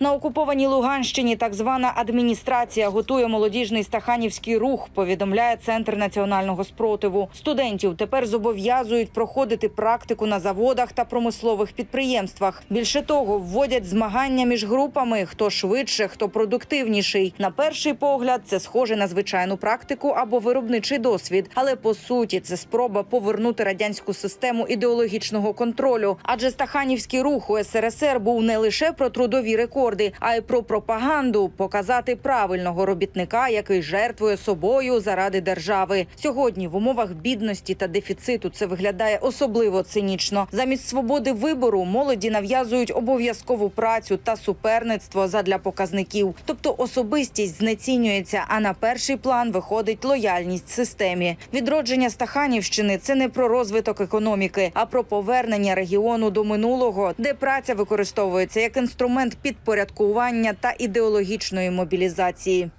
На окупованій Луганщині так звана адміністрація готує молодіжний стаханівський рух. Повідомляє центр національного спротиву. Студентів тепер зобов'язують проходити практику на заводах та промислових підприємствах. Більше того, вводять змагання між групами: хто швидше, хто продуктивніший. На перший погляд, це схоже на звичайну практику або виробничий досвід. Але по суті, це спроба повернути радянську систему ідеологічного контролю. Адже стаханівський рух у СРСР був не лише про трудові рекорди, а й про пропаганду показати правильного робітника, який жертвує собою заради держави. Сьогодні в умовах бідності та дефіциту це виглядає особливо цинічно. Замість свободи вибору молоді нав'язують обов'язкову працю та суперництво задля показників. Тобто особистість знецінюється, а на перший план виходить лояльність системі. Відродження Стаханівщини це не про розвиток економіки, а про повернення регіону до минулого, де праця використовується як інструмент підпорядкування та ідеологічної мобілізації.